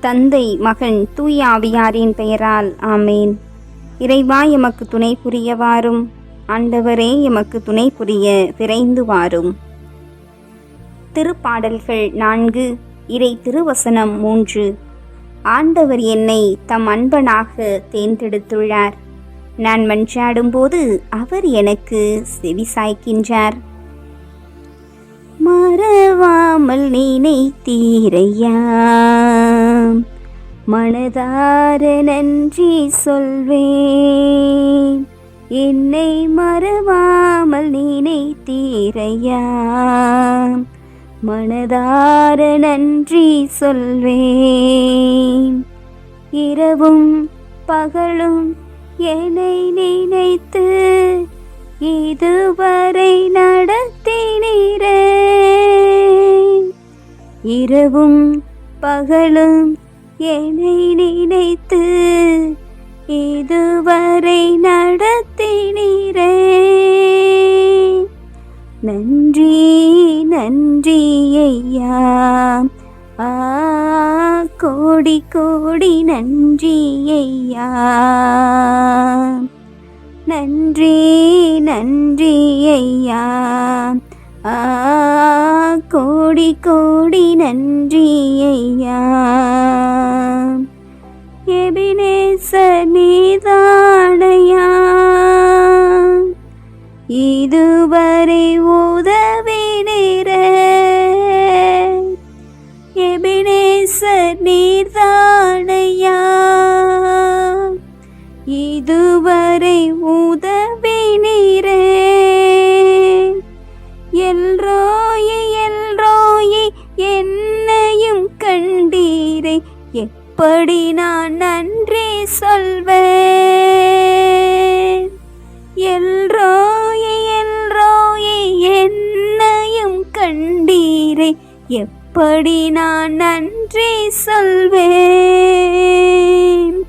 தந்தை மகன் தூய ஆவியாரின் பெயரால் ஆமேன். இறைவா எமக்கு துணை புரிய வாரும் ஆண்டவரே எமக்கு துணை புரிய விரைந்து வாரும். திருப்பாடல்கள் நான்கு இறை திருவசனம் மூன்று. ஆண்டவர் என்னை தம் அன்பனாக தேர்ந்தெடுத்துள்ளார். நான் மன்றாடும்போது அவர் எனக்கு செவி சாய்க்கின்றார். மறவாமல் நினைத்தீரையா? மனதார நன்றி சொல்வேன். என்னை மறவாமல் நினைத்தீரையா மனதார நன்றி சொல்வேன். இரவும் பகலும் என்னை நினைத்து இதுவரை நடத்தினீரே. இரவும் பகலும் என்னை நினைத்து இதுவரை நடத்தினீரே. நன்றி நன்றி ஐயா. ஆ கோடி கோடி நன்றி ஐயா. நன்றி நன்றி ஐயா. ஆ கோடி கோடி நன்றி ஐயா. நீதானையா இதுவரை உதவினீரே எபினேசர் நீர்தானையா இதுவரை உதவினீரே எல்ரோயி எல்ரோயி என்னையும் கண்டீரே எப்படி நான் நன்றி சொல்வேன். எல்ரோயே எல்ரோயே என்னையும் கண்டீரே. எப்படி நான் நன்றி சொல்வேன்.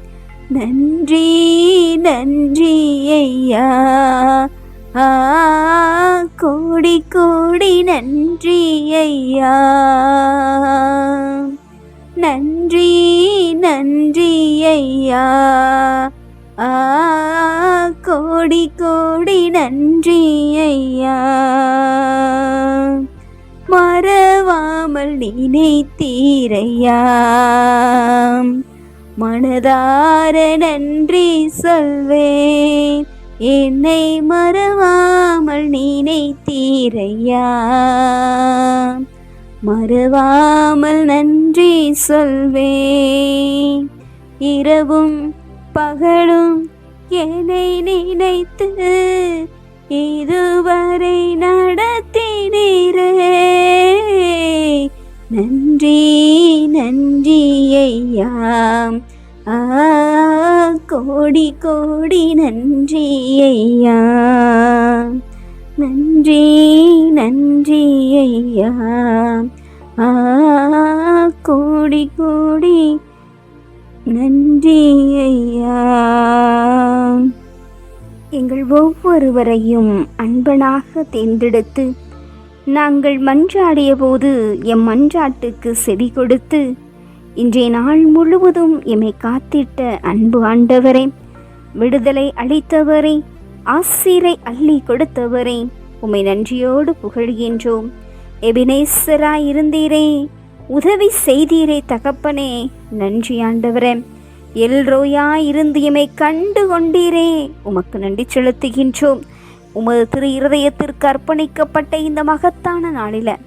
நன்றி நன்றி ஐயா. ஆ கோடி கோடி நன்றி ஐயா. நன்றி. நன்றி ஐயா. ஆ கோடி கோடி நன்றி ஐயா. மறவாமல் நினைத்தீரையா. மனதார நன்றி சொல்வேன். என்னை மறவாமல் நினைத்தீரையா. மறவாமல் நன்றி சொல்வேன். இரவும் பகலும் என்னை நினைத்து இதுவரை நடத்தினீரே. நன்றி நன்றி ஐயா. ஆ கோடி கோடி நன்றி ஐயா. நன்றி நன்றி ஐயா. கோடி கோடி நன்றி ஐயா. எங்கள் ஒவ்வொருவரையும் அன்பனாக தேர்ந்தெடுத்து நாங்கள் மன்றாடிய போது எம் மன்றாட்டுக்கு செவி கொடுத்து இன்றைய நாள் முழுவதும் எம்மை காத்திட்ட அன்பு ஆண்டவரே விடுதலை அளித்தவரே ஆசிரை அள்ளி கொடுத்தவரே உமை நன்றியோடு புகழ்கின்றோம். எபினேசராய் இருந்தீரே உதவி செய்தீரே தகப்பனே. நன்றி ஆண்டவரே. எல்ரோயா இருந்து எமை கண்டு கொண்டீரே உமக்கு நன்றி செலுத்துகின்றோம். உமது திரு இருதயத்திற்கு அர்ப்பணிக்கப்பட்ட இந்த மகத்தான நாளில.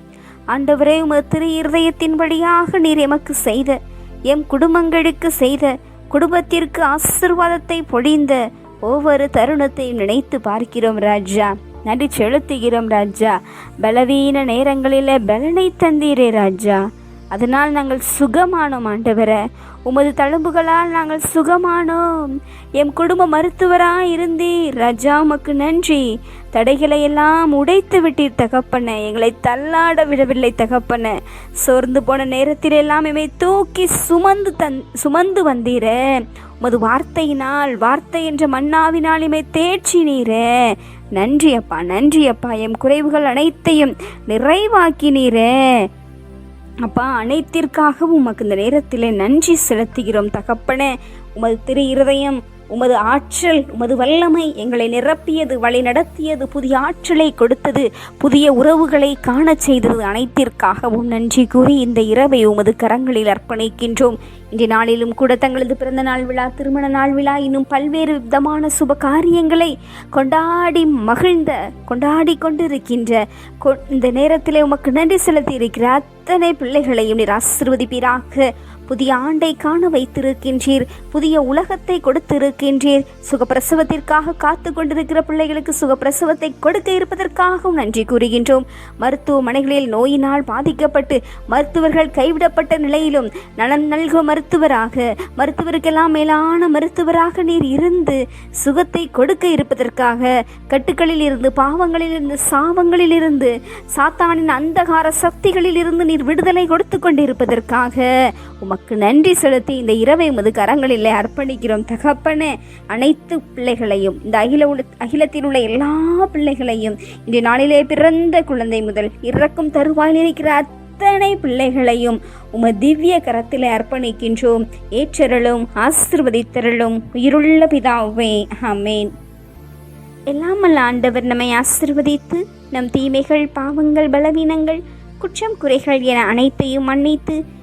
ஆண்டவரே உமது திரு இருதயத்தின் வழியாக நீர் எமக்கு செய்த எம் குடும்பங்களுக்கு செய்த குடும்பத்திற்கு ஆசிர்வாதத்தை பொழிந்த ஒவ்வொரு தருணத்தையும் நினைத்து பார்க்கிறோம் ராஜா. நடி செலுத்துகிறோம் ராஜா. பலவீன நேரங்களில் பலனை தந்தீரே ராஜா. அதனால் நாங்கள் சுகமானோம் ஆண்டவரே. உமது தழும்புகளால் நாங்கள் சுகமானோம். எம் குடும்ப மருத்துவராக இருந்தீர். ரஜா உமக்கு நன்றி. தடைகளை எல்லாம் உடைத்து விட்டீர் தகப்பன. எங்களை தள்ளாட விடவில்லை தகப்பன. சோர்ந்து போன நேரத்தில் எல்லாம் எம்மை தூக்கி சுமந்து தன் சுமந்து வந்தீரே. உமது வார்த்தையினால் வார்த்தை என்ற மன்னாவினால் இமை தேற்றினீரே. நன்றி அப்பா நன்றி அப்பா. எம் குறைவுகள் அனைத்தையும் நிறைவாக்கினீரே. அப்பா அனைத்திற்காகவும் உமக்கு இந்த நேரத்தில் நன்றி செலுத்துகிறோம் தகப்பனே. உமது திரு இருதயம் உமது ஆற்றல் உமது வல்லமை எங்களை நிரப்பியது வழி நடத்தியது புதிய ஆற்றலை கொடுத்தது புதிய உறவுகளை காணச் செய்தது அனைத்திற்காகவும் நன்றி கூறி இந்த இரவை உமது கரங்களில் அர்ப்பணிக்கின்றோம். இன்றைய நாளிலும் கூட தங்களது பிறந்த நாள் விழா திருமண நாள் விழா இன்னும் பல்வேறு விதமான சுப காரியங்களை கொண்டாடி மகிழ்ந்த கொண்டாடி கொண்டிருக்கின்ற கொ- இந்த நேரத்திலே உமக்கு நன்றி செலுத்தி இருக்கிறார். அத்தனை பிள்ளைகளையும் நீர் ஆசிர்வதிப்பீராக. புதிய ஆண்டை காண வைத்திருக்கின்றீர் புதிய உலகத்தை கொடுத்திருக்கின்றீர். சுகப்பிரசவத்திற்காக காத்து கொண்டிருக்கிற பிள்ளைகளுக்கு சுகப்பிரசவத்தை கொடுக்க இருப்பதற்காகவும் நன்றி கூறுகின்றோம். மருத்துவமனைகளில் நோயினால் பாதிக்கப்பட்டு மருத்துவர்கள் கைவிடப்பட்ட நிலையிலும் நலன் நல்கும் மருத்துவராக மருத்துவருக்கெல்லாம் மேலான மருத்துவராக நீர் இருந்து சுகத்தை கொடுக்க இருப்பதற்காக கட்டுக்களில் இருந்து பாவங்களில் இருந்து சாவங்களில் இருந்து சாத்தானின் அந்தகார சக்திகளில் இருந்து நீர் விடுதலை கொடுத்து கொண்டிருப்பதற்காக உமக்கு நன்றி செலுத்தி இந்த இரவை உமது கரங்களிலே அர்ப்பணிக்கிறோம். தகப்பனே அனைத்து பிள்ளைகளையும் இந்த அகில உல அகிலத்தில் உள்ள எல்லா பிள்ளைகளையும் இன்றைய நாளிலே பிறந்த குழந்தை முதல் இறக்கும் தருவாயில் இருக்கிற அத்தனை பிள்ளைகளையும் உம திவ்ய கரத்திலே அர்ப்பணிக்கின்றோம். ஏற்றருளும் ஆசிர்வதித்தருளும் உயிருள்ள பிதாவே அமேன் எல்லாம் ஆண்டவர் நம்மை ஆசிர்வதித்து நம் தீமைகள் பாவங்கள் பலவீனங்கள் குற்றம் குறைகள் என அனைத்தையும் மன்னித்து